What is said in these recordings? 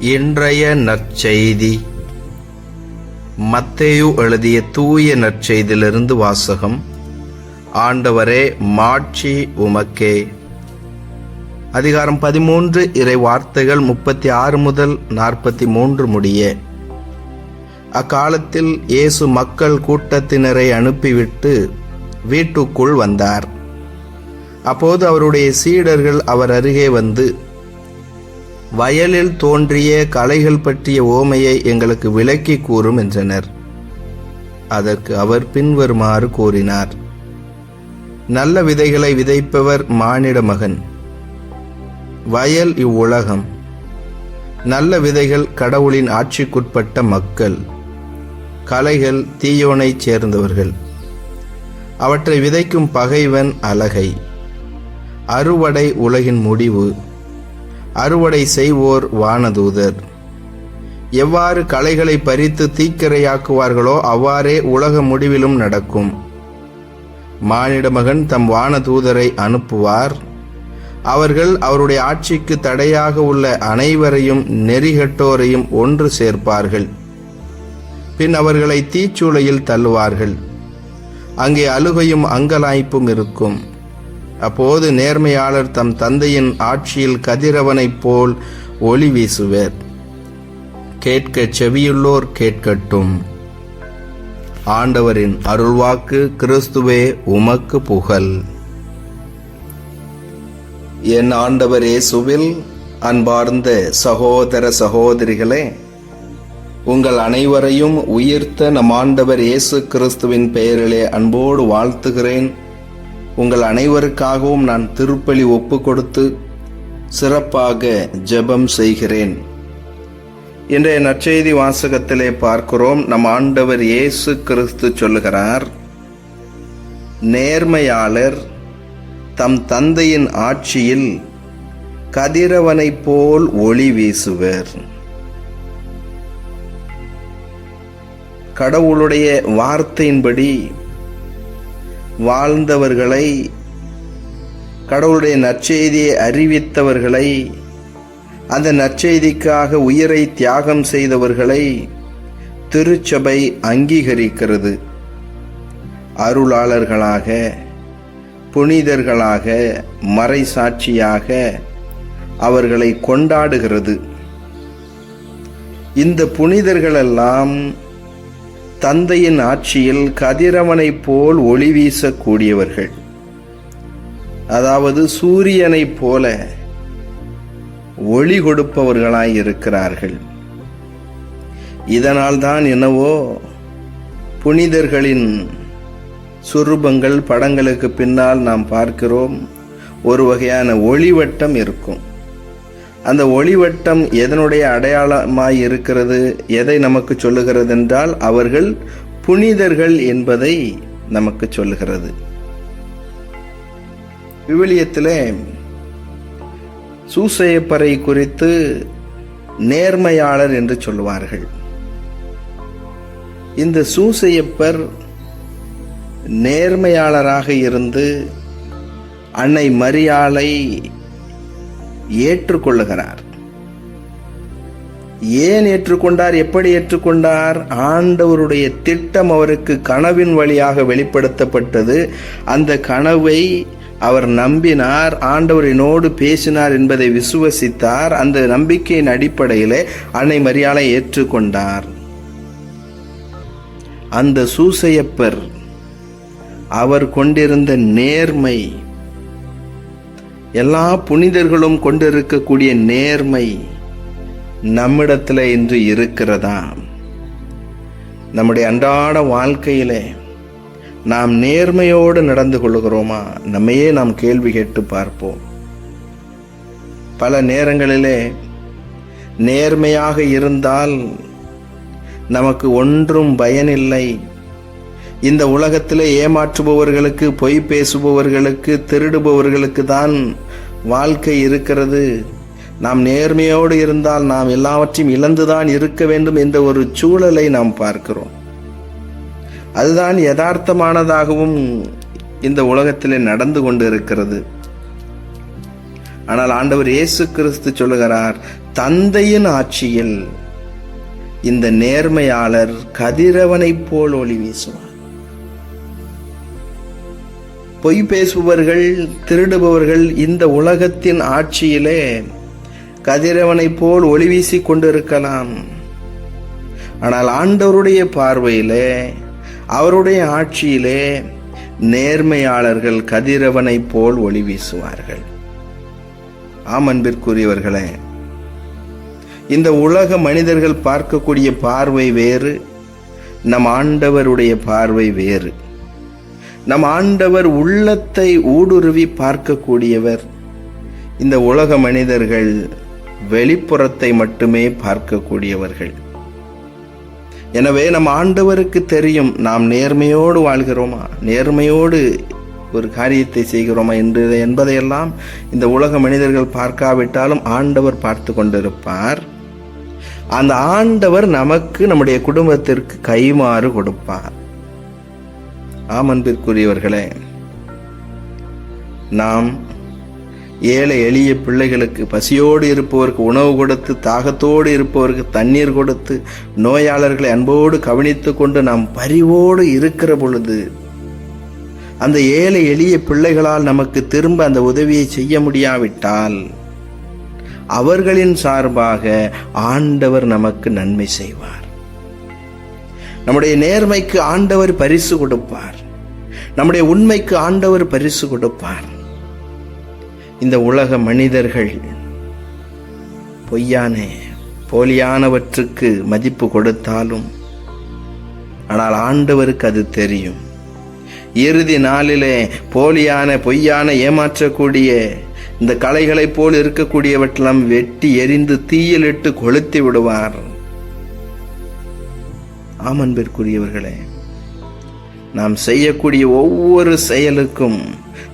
இன்றைய நற்செய்தி. மத்தேயு எழுதிய தூய நற்செய்தியிலிருந்து வாசகம் ஆண்டவரே மாட்சி உமக்கே. அதிகாரம் பதிமூன்று இறை வார்த்தைகள் முப்பத்தி ஆறு முதல் நாற்பத்தி மூன்று முடிய. அக்காலத்தில் இயேசு மக்கள் கூட்டத்தினரை அனுப்பிவிட்டு வீட்டுக்குள் வந்தார். அப்போது அவருடைய சீடர்கள் அவர் அருகே வந்து வயலில் தோன்றிய கலைகள் பற்றிய ஓமையை எங்களுக்கு விளக்கி கூறும் என்றனர். அதற்கு அவர் பின்வருமாறு கூறினார். நல்ல விதைகளை விதைப்பவர் மானிட மகன். வயல் இவ்வுலகம். நல்ல விதைகள் கடவுளின் ஆட்சிக்குட்பட்ட மக்கள். கலைகள் தீயோனைச் சேர்ந்தவர்கள். அவற்றை விதைக்கும் பகைவன் அலகை அறுவடை உலகின் முடிவு. அறுவடை செய்வோர் வானதூதர். எவ்வாறு களைகளை பறித்து தீக்கிரையாக்குவார்களோ அவ்வாறே உலக முடிவிலும் நடக்கும். மானிட மகன் தம் வானதூதரை அனுப்புவார். அவர்கள் அவருடைய ஆட்சிக்கு தடையாக உள்ள அனைவரையும் நெறிகட்டோரையும் ஒன்று சேர்ப்பார்கள். பின் அவர்களை தீச்சூளையில் தள்ளுவார்கள். அங்கே அழுகையும் அங்கலாய்ப்பும் இருக்கும். அப்போது நேர்மையாளர் தம் தந்தையின் ஆட்சியில் கதிரவனைப் போல் ஒளி வீசுவர். கேட்க செவியுள்ளோர் கேட்கட்டும். ஆண்டவரின் அருள்வாக்கு கிறிஸ்துவே உமக்கு புகழ். என் ஆண்டவர் இயேசுவில் அன்பார்ந்த சகோதர சகோதரிகளே உங்கள் அனைவரையும் உயிர்த்த நம் ஆண்டவர் இயேசு கிறிஸ்துவின் பெயரிலே அன்போடு வாழ்த்துகிறேன். உங்கள் அனைவருக்காகவும் நான் திருப்பலி ஒப்பு கொடுத்து சிறப்பாக ஜெபம் செய்கிறேன். இன்றைய நற்செய்தி வாசகத்திலே பார்க்கிறோம். நம் ஆண்டவர் இயேசு கிறிஸ்து சொல்லுகிறார் நேர்மையாளர் தம் தந்தையின் ஆட்சியில் கதிரவனைப் போல் ஒளி வீசுவர். கடவுளுடைய வார்த்தையின்படி வாழ்ந்தவர்களை கடவுளுடைய நற்செய்தியை அறிவித்தவர்களை அந்த நற்செய்திக்காக உயிரை தியாகம் செய்தவர்களை திருச்சபை அங்கீகரிக்கிறது. அருளாளர்களாக புனிதர்களாக மறைசாட்சியாக அவர்களை கொண்டாடுகிறது. இந்த புனிதர்களெல்லாம் தந்தையின் ஆட்சியில் கதிரவனைப் போல் ஒளி வீசக்கூடியவர்கள். அதாவது சூரியனைப் போல ஒளி கொடுப்பவர்களாய் இருக்கிறார்கள். இதனால்தான் என்னவோ புனிதர்களின் சுரூபங்கள் படங்களுக்கு பின்னால் நாம் பார்க்கிறோம். ஒரு வகையான ஒளிவட்டம் இருக்கும். அந்த ஒளிவட்டம் எதனுடைய அடையாளமாய் இருக்கிறது எதை நமக்கு சொல்லுகிறது என்றால் அவர்கள் புனிதர்கள் என்பதை நமக்கு சொல்லுகிறது. விவிலியத்தில் சூசையப்பறை குறித்து நேர்மையாளர் என்று சொல்லுவார்கள். இந்த சூசையப்பர் நேர்மையாளராக இருந்து அன்னை மரியாளை ஏற்றுக்கொள்ளுகிறார். ஏன் ஏற்றுக்கொண்டார்? எப்படி ஏற்றுக்கொண்டார்? ஆண்டவருடைய திட்டம் அவருக்கு கனவின் வழியாக வெளிப்படுத்தப்பட்டது. அந்த கனவை அவர் நம்பினார் ஆண்டவரினோடு பேசினார் என்பதை விசுவசித்தார். அந்த நம்பிக்கையின் அடிப்படையிலே அன்னை மரியாதை ஏற்றுக்கொண்டார். அந்த சூசையப்பர் அவர் கொண்டிருந்த நேர்மை எல்லா புனிதர்களும் கொண்டிருக்கக்கூடிய நேர்மை நம்மிடத்தில் இன்று இருக்கிறதா? நம்முடைய அன்றாட வாழ்க்கையிலே நாம் நேர்மையோடு நடந்து கொள்கிறோமா? நம்மையே நாம் கேள்வி கேட்டு பார்ப்போம். பல நேரங்களிலே நேர்மையாக இருந்தால் நமக்கு ஒன்றும் பயனில்லை. இந்த உலகத்தில் ஏமாற்றுபவர்களுக்கு பொய் பேசுபவர்களுக்கு திருடுபவர்களுக்கு தான் வாழ்க்கை இருக்கிறது. நாம் நேர்மையோடு இருந்தால் நாம் எல்லாவற்றையும் இழந்துதான் இருக்க வேண்டும் என்ற ஒரு சூழலை நாம் பார்க்கிறோம். அதுதான் யதார்த்தமானதாகவும் இந்த உலகத்திலே நடந்து கொண்டு இருக்கிறது ஆனால் ஆண்டவர் இயேசு கிறிஸ்து சொல்லுகிறார் தந்தையின் ஆட்சியில் இந்த நேர்மையாளர் கதிரவனைப் போல் ஒளி வீசுவார். பொய் பேசுபவர்கள் திருடுபவர்கள் இந்த உலகத்தின் ஆட்சியிலே கதிரவனைப் போல் ஒளி வீசிக் கொண்டிருக்கலாம். ஆனால் ஆண்டவருடைய பார்வையிலே அவருடைய ஆட்சியிலே நேர்மையாளர்கள் கதிரவனைப் போல் ஒளி வீசுவார்கள். ஆம் அன்பிற்குரியவர்களே இந்த உலக மனிதர்கள் பார்க்கக்கூடிய பார்வை வேறு நம் ஆண்டவருடைய பார்வை வேறு. நம் ஆண்டவர் உள்ளத்தை ஊடுருவி பார்க்கக்கூடியவர். இந்த உலக மனிதர்கள் வெளிப்புறத்தை மட்டுமே பார்க்கக்கூடியவர்கள். எனவே நம் ஆண்டவருக்கு தெரியும் நாம் நேர்மையோடு வாழ்கிறோமா? நேர்மையோடு ஒரு காரியத்தை செய்கிறோமா என்று என்பதையெல்லாம் இந்த உலக மனிதர்கள் பார்க்காவிட்டாலும் ஆண்டவர் பார்த்து கொண்டிருப்பார். அந்த ஆண்டவர் நமக்கு நம்முடைய குடும்பத்திற்கு கைமாறு கொடுப்பார். ஆம் அன்பிற்குரியவர்களே நாம் ஏழை எளிய பிள்ளைகளுக்கு பசியோடு இருப்பவருக்கு உணவு கொடுத்து தாகத்தோடு இருப்பவருக்கு தண்ணீர் கொடுத்து நோயாளர்களை அன்போடு கவனித்து கொண்டு நாம் பரிவோடு இருக்கிற பொழுது அந்த ஏழை எளிய பிள்ளைகளால் நமக்கு திரும்ப அந்த உதவியை செய்ய முடியாவிட்டால் அவர்களின் சார்பாக ஆண்டவர் நமக்கு நன்மை செய்வார். நம்முடைய நேர்மைக்கு ஆண்டவர் பரிசு கொடுப்பார். நம்முடைய உண்மைக்கு ஆண்டவர் பரிசு கொடுப்பார். இந்த உலக மனிதர்கள் பொய்யான போலியானவற்றுக்கு மதிப்பு கொடுத்தாலும் ஆனால் ஆண்டவருக்கு அது தெரியும். இறுதி நாளிலே போலியான பொய்யான ஏமாற்றக்கூடிய இந்த கலைகளைப் போல் இருக்கக்கூடியவற்றெல்லாம் வெட்டி எரிந்து தீயிலிட்டு கொளுத்தி விடுவார். ஆமன்பிற்குரியவர்களே நாம் செய்யக்கூடிய ஒவ்வொரு செயலுக்கும்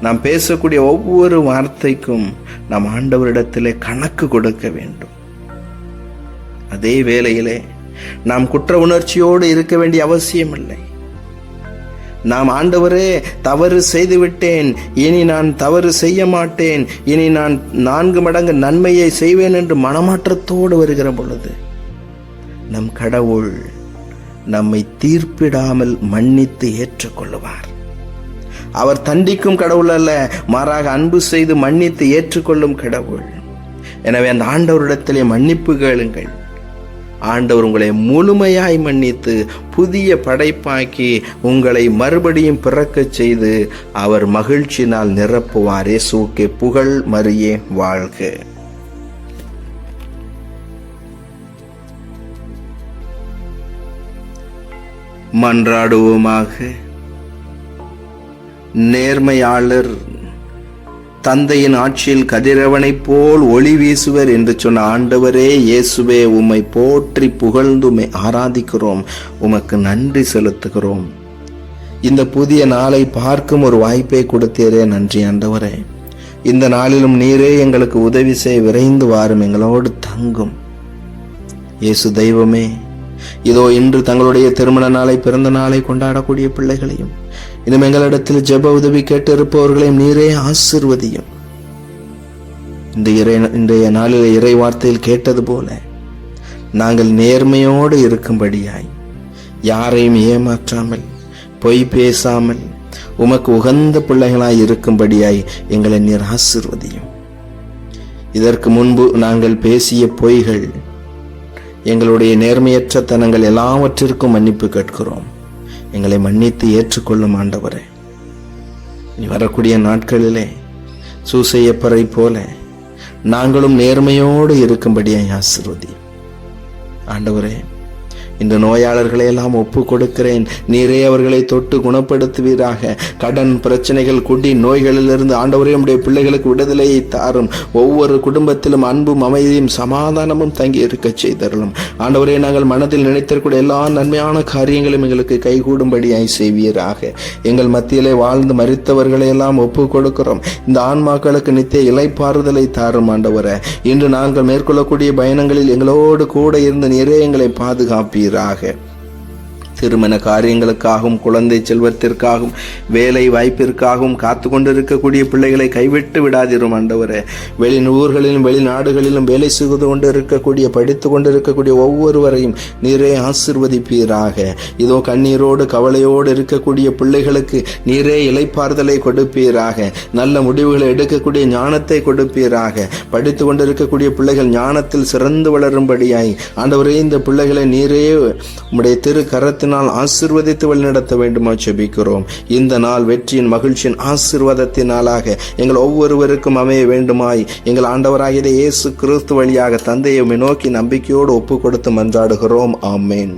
நாம் பேசக்கூடிய ஒவ்வொரு வார்த்தைக்கும் நாம் ஆண்டவரிடத்திலே கணக்கு கொடுக்க வேண்டும். அதே வேளையிலே நாம் குற்ற உணர்ச்சியோடு இருக்க வேண்டிய அவசியம் இல்லை நாம் ஆண்டவரே தவறு செய்துவிட்டேன் இனி நான் தவறு செய்ய மாட்டேன் இனி நான் நான்கு மடங்கு நன்மையை செய்வேன் என்று மனமாற்றத்தோடு வருகிற பொழுது நம் கடவுள் நம்மை தீர்ப்பிடாமல் மன்னித்து ஏற்றுக்கொள்ளுவார். அவர் தண்டிக்கும் கடவுள் அல்ல மாறாக அன்பு செய்து மன்னித்து ஏற்றுக்கொள்ளும் கடவுள். எனவே அந்த ஆண்டவரிடத்திலே மன்னிப்பு கேளுங்கள். ஆண்டவர் உங்களை முழுமையாய் மன்னித்து புதிய படைப்பாக்கி உங்களை மறுபடியும் பிறக்கச் செய்து அவர் மகிழ்ச்சியினால் நிரப்புவாரே. சூக்கே புகழ் மறியே வாழ்க. மன்றாடுவோமாக. நேர்மையாளர் தந்தையின் ஆட்சியில் கதிரவனைப் போல் ஒளி வீசுவர் என்று சொன்ன ஆண்டவரே இயேசுவே உம்மை போற்றி புகழ்ந்துமை ஆராதிக்கிறோம். உமக்கு நன்றி செலுத்துகிறோம். இந்த புதிய நாளை பார்க்கும் ஒரு வாய்ப்பை கொடுத்தீரே நன்றி ஆண்டவரே. இந்த நாளிலும் நீரே எங்களுக்கு உதவி செய்ய விரைந்து வாரும் எங்களோடு தங்கும். இயேசு தெய்வமே இதோ இன்று தங்களுடைய திருமண நாளை பிறந்த நாளை கொண்டாடக்கூடிய பிள்ளைகளையும் இன்னும் எங்களிடத்தில் ஜெப உதவி கேட்டு இருப்பவர்களையும் நீரே ஆசிர்வதியும். இந்த இறை இன்றைய நாளில் இறை வார்த்தையில் கேட்டது போல நாங்கள் நேர்மையோடு இருக்கும்படியாய் யாரையும் ஏமாற்றாமல் பொய் பேசாமல் உமக்கு உகந்த பிள்ளைகளாய் இருக்கும்படியாய் எங்களை நீர் ஆசிர்வதியும். இதற்கு முன்பு நாங்கள் பேசிய பொய்கள் எங்களுடைய நேர்மையற்ற தனங்கள் எல்லாவற்றிற்கும் மன்னிப்பு கேட்கிறோம். எங்களை மன்னித்து ஏற்றுக்கொள்ளும் ஆண்டவரே. இனி வரக்கூடிய நாட்களிலே சூசையப்பரை போல நாங்களும் நேர்மையோடு இருக்கும்படியாய் ஆசிர்வதி ஆண்டவரே இந்த நோயாளர்களை எல்லாம் ஒப்பு கொடுக்கிறேன் நீரே அவர்களை தொட்டு குணப்படுத்துவீராக. கடன் பிரச்சனைகள் குடி நோய்களிலிருந்து ஆண்டவரே உடைய பிள்ளைகளுக்கு விடுதலையை தாரும். ஒவ்வொரு குடும்பத்திலும் அன்பும் அமைதியும் சமாதானமும் தங்கி இருக்க செய்தரலும் ஆண்டவரே நாங்கள் மனதில் நினைத்திருக்கூடிய எல்லா நன்மையான காரியங்களும் எங்களுக்கு கைகூடும்படியாய் செய்வீராக. எங்கள் மத்தியிலே வாழ்ந்து மறித்தவர்களை எல்லாம் ஒப்பு கொடுக்கிறோம் இந்த ஆன்மாக்களுக்கு நித்திய இலைப்பாறுதலை தாரும் ஆண்டவரே. இன்று நாங்கள் மேற்கொள்ளக்கூடிய பயணங்களில் எங்களோடு கூட இருந்து நிறைய எங்களை பாதுகாப்பீர் செய்வீராக. திருமண காரியங்களுக்காகவும் குழந்தை செல்வத்திற்காகவும் வேலை வாய்ப்பிற்காகவும் காத்து கொண்டிருக்கக்கூடிய பிள்ளைகளை கைவிட்டு விடாதிரும் ஆண்டவரே. வெளிநூர்களிலும் வெளிநாடுகளிலும் வேலை செய்து கொண்டு இருக்கக்கூடிய படித்து கொண்டிருக்கக்கூடிய ஒவ்வொருவரையும் நீரே ஆசிர்வதிப்பீராக. இதோ கண்ணீரோடு கவலையோடு இருக்கக்கூடிய பிள்ளைகளுக்கு நீரே இலைப்பாறுதலை கொடுப்பீராக. நல்ல முடிவுகளை எடுக்கக்கூடிய ஞானத்தை கொடுப்பீராக. படித்து கொண்டிருக்கக்கூடிய பிள்ளைகள் ஞானத்தில் சிறந்து வளரும்படியாய் ஆண்டவரே இந்த பிள்ளைகளை நீரே உம்முடைய திரு கரத்தினால் ஆசிர்வதித்து வழிநடத்த வேண்டுமா செபிக்கிறோம் இந்த நாள் வெற்றியின் மகிழ்ச்சியின் ஆசிர்வாதத்தின் நாளாக எங்கள் ஒவ்வொருவருக்கும் அமைய வேண்டுமாய். எங்கள் ஆண்டவராகிய இயேசு கிறிஸ்து வழியாக தந்தையை நோக்கி நம்பிக்கையோடு ஒப்பு கொடுத்து மன்றாடுகிறோம். ஆமேன்.